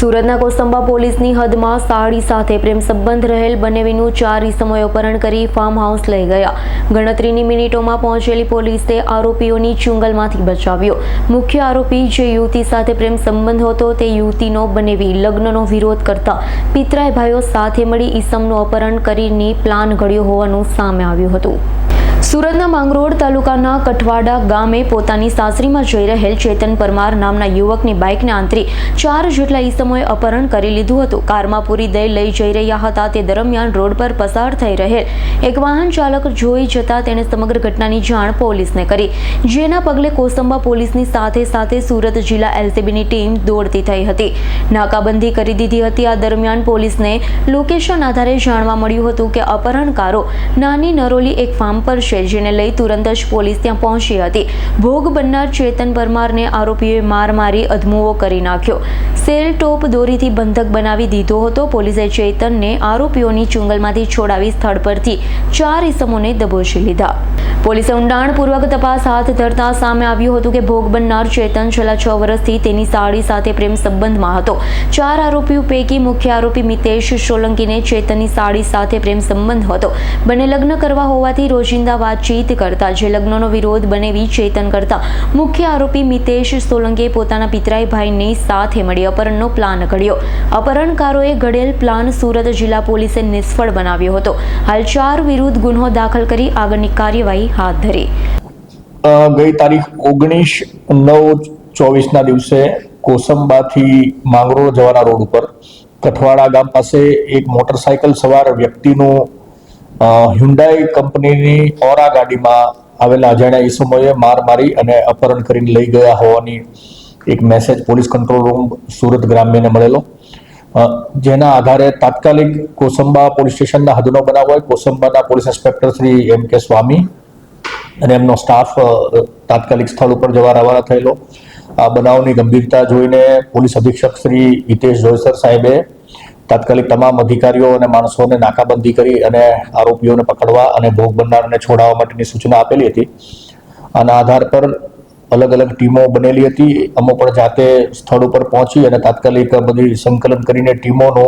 સુરતના કોસંબા પોલીસની હદમાં સાડી સાથે પ્રેમ સંબંધ રહેલ બનેવીનું ચાર ઈસમોએ અપહરણ કરી ફાર્મ હાઉસ લઈ ગયા. ગણતરીની મિનિટોમાં પહોંચેલી પોલીસે આરોપીઓની ચુંગલમાંથી બચાવ્યો. મુખ્ય આરોપી જે યુવતી સાથે પ્રેમ સંબંધ હતો તે યુવતીનો બનેવી લગ્નનો વિરોધ કરતા પિતરાય ભાઈઓ સાથે મળી ઈસમનું અપહરણ કરીને પ્લાન ઘડ્યો હોવાનું સામે આવ્યું હતું. સુરતના માંગરોળ તાલુકાના કઠવાડા ગામે પોતાની સાસરીમાં જઈ રહેલ ચેતન પરમાર નામના યુવકની બાઇકને આંતરી ચાર જેટલા ઈસમોએ અપહરણ કરી લીધું હતું. કારમાં પૂરી દઈ લઈ જઈ રહ્યા હતા. તે દરમિયાન રોડ પર પસાર થઈ રહેલ એક વાહન ચાલક જોઈ જતા તેણે સમગ્ર ઘટનાની જાણ પોલીસને કરી. જેના પગલે કોસંબા પોલીસની સાથે સાથે સુરત જિલ્લા એલસીબીની ટીમ દોડતી થઈ હતી. નાકાબંધી કરી દીધી હતી. આ દરમિયાન પોલીસને લોકેશન આધારે જાણવા મળ્યું હતું કે અપહરણકારો નાની નરોલી એક ફાર્મ પર છે જેને લઈ તુરંત જ પોલીસ ત્યાં પહોંચી હતી. ભોગ બનનાર ચેતન પરમારને આરોપીઓએ માર મારી અધમુવો કરી નાખ્યો. સેલ ટોપ દોરીથી બંધક બનાવી દીધો હતો. પોલીસે ચેતનને આરોપીઓની ચુંગલમાંથી છોડાવી સ્થળ પરથી ચાર ઇસમોને દબોચી લીધા. પોલીસે ઊંડાણપૂર્વક તપાસ હાથ ધરતા સામે આવ્યું હતું કે ભોગ બનનાર ચેતન છેલ્લા છ વર્ષથી તેની સાડી સાથે પ્રેમ સંબંધમાં હતો. ચાર આરોપીઓ પૈકી મુખ્ય આરોપી મિતેશ સોલંકીને ચેતનની સાડી સાથે પ્રેમ સંબંધ હતો. બંને લગ્ન કરવા હોવાથી રોજિંદા વાતચીત કરતા, જે લગ્નનો વિરોધ બનેવી ચેતન કરતા, મુખ્ય આરોપી મિતેશ સોલંકીએ પોતાના પિતરાઈ ભાઈની સાથે મળી અપહરણનો પ્લાન ઘડ્યો. અપહરણકારોએ ઘડેલ પ્લાન સુરત જિલ્લા પોલીસે નિષ્ફળ બનાવ્યો હતો. હાલ ચાર વિરુદ્ધ ગુન્હો દાખલ કરી આગળની કાર્યવાહી હાથ ધરી. ગઈ તારીખ ઓગણીસ નવ ચોવીસના દિવસે કોસંબાથી માંગરોળ જવાના રોડ ઉપર કઠવાડા ગામ પાસે એક મોટરસાયકલ સવાર વ્યક્તિનું હ્યુન્ડાઈ કંપનીની ઓરા ગાડીમાં આવેલા અજાણ્યા ઈસમોએ માર મારી અને અપહરણ કરીને લઈ ગયા હોવાની એક message police control room Surat ગ્રામ્યને મળેલો. જેના આધારે તાત્કાલિક કોસંબા પોલીસ સ્ટેશનના હદનો બનાવ હોય. કોસંબાના police inspector Shri M K Swami અને એમનો સ્ટાફ તાત્કાલિક સ્થળ ઉપર જવા રવાના થયેલો. આ બનાવની ગંભીરતા જોઈને પોલીસ અધિક્ષક શ્રી હિતેશ જોયસર સાહેબે તાત્કાલિક તમામ અધિકારીઓ અને માણસોને નાકાબંધી કરી અને આરોપીઓને પકડવા અને ભોગ બનનારને છોડાવવા માટેની સૂચના આપેલી હતી. આના આધાર પર અલગ અલગ ટીમો બનેલી હતી. અમુક પણ જાતે સ્થળ ઉપર પહોંચી અને તાત્કાલિક બધી સંકલન કરીને ટીમોનો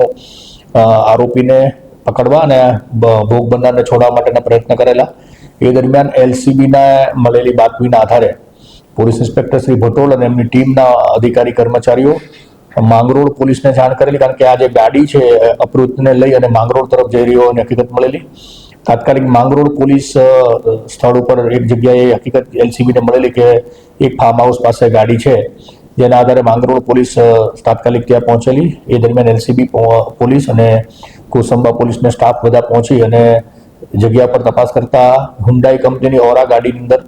આરોપીને પકડવા અને ભોગ બનનારને છોડાવવા માટેના પ્રયત્ન કરેલા. એ દરમિયાન એલસીબીના મળેલી બાતમીના આધારે પોલીસ ઇન્સ્પેક્ટર શ્રી ભટોલ અને એમની ટીમના અધિકારી કર્મચારીઓ માંગરોળ પોલીસને જાણ કરેલી, કારણ કે આ જે ગાડી છે અપૃતને લઈ અને માંગરોળ તરફ જઈ રહ્યો અને હકીકત મળેલી. તાત્કાલિક માંગરોળ પોલીસ સ્થળ ઉપર એક જગ્યાએ હકીકત એલસીબીને મળેલી કે એક ફાર્મ હાઉસ પાસે ગાડી છે, જેના આધારે માંગરોળ પોલીસ તાત્કાલિક ત્યાં પહોંચેલી. એ દરમિયાન એલસીબી પોલીસ અને કોસંબા પોલીસને સ્ટાફ બધા પહોંચી અને જગ્યા પર તપાસ કરતા હુન્ડાઈ કંપનીની ઓરા ગાડીની અંદર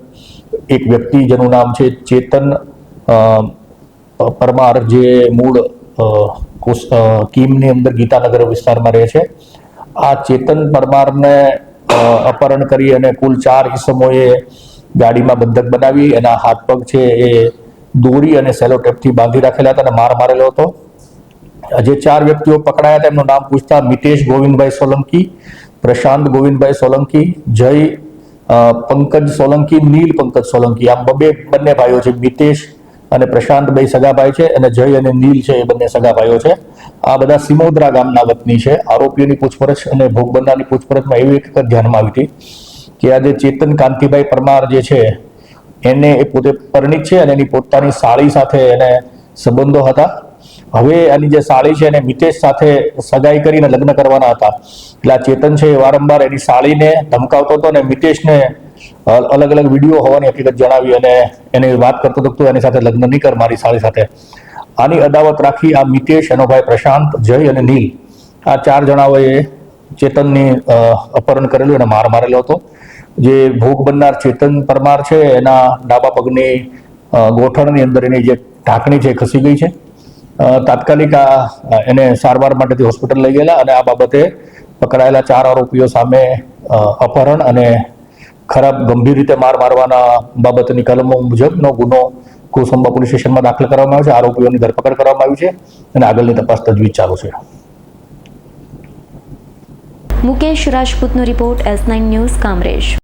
એક વ્યક્તિ જેનું નામ છે ચેતન પરમાર, જે મૂળ કીમની અંદર ગીતાનગર વિસ્તારમાં રહે છે. આ ચેતન પરમારને અપહરણ કરી અને કુલ ચાર ઇસમોએ ગાડીમાં બંધક બનાવી એના હાથ પગ છે એ દોરી અને સેલો ટેપથી બાંધી રાખેલા હતા અને માર મારેલો હતો. જે ચાર વ્યક્તિઓ પકડાયા હતા, એમનું નામ પૂછતા મિતેશ ગોવિંદભાઈ સોલંકી પ્રશાંત ગોવિંદભાઈ સોલંકી, જય પંકજ સોલંકી, નીલ પંકજ સોલંકી. આમ બબે, બંને ભાઈઓ છે, મિતેશ અને પ્રશાંત ભાઈ સગા ભાઈ છે અને જય અને નીલ છે, એ બંને સગા ભાઈઓ છે. આ બધા સિમોદરા ગામના વતની છે. આરોપીઓની પૂછપરછ અને ભોગ બનનારની પૂછપરછમાં એવી એક ધ્યાનમાં આવી હતી કે આજે ચેતન કાંતિભાઈ પરમાર જે છે, એને એ પોતે પરિણિત છે અને એની પોતાની સાળી સાથે એને સંબંધો હતા. હવે એની જે સાળી છે એને મિતેશ સાથે સગાઈ કરીને લગ્ન કરવાના હતા. એટલે આ ચેતન છે એ વારંવાર એની સાળીને ધમકાવતો હતો અને મિતેશને અલગ અલગ વીડિયો હોવાની હકીકત જણાવી અને એને વાત કરતો હતો તું એની સાથે લગ્ન નહીં કર મારી સાળી સાથે. આની અદાવત રાખી આ મિતેશ, એનો ભાઈ પ્રશાંત, જય અને નીલ. આ ચાર જણાઓએ ચેતનની અપહરણ કરેલું અને માર મારેલો હતો. જે ભોગ બનનાર ચેતન પરમાર છે, એના ડાબા પગની ગોઠણની અંદર એની જે ઢાંકણી છે ખસી ગઈ છે. તાત્કાલિક આ એને સારવાર માટેથી હોસ્પિટલ લઈ ગયેલા અને આ બાબતે પકડાયેલા ચાર આરોપીઓ સામે અપહરણ અને ખરાબ ગંભીર રીતે માર મારવાના બાબતની કલમો મુજબનો ગુનો કોસંબા પોલીસ સ્ટેશનમાં દાખલ કરવામાં આવ્યો છે. આરોપીઓની ધરપકડ કરવામાં આવી છે અને આગળની તપાસ તજવીજ ચાલુ છે. Mukesh રાજપૂતનો report S nine news, Kamrej.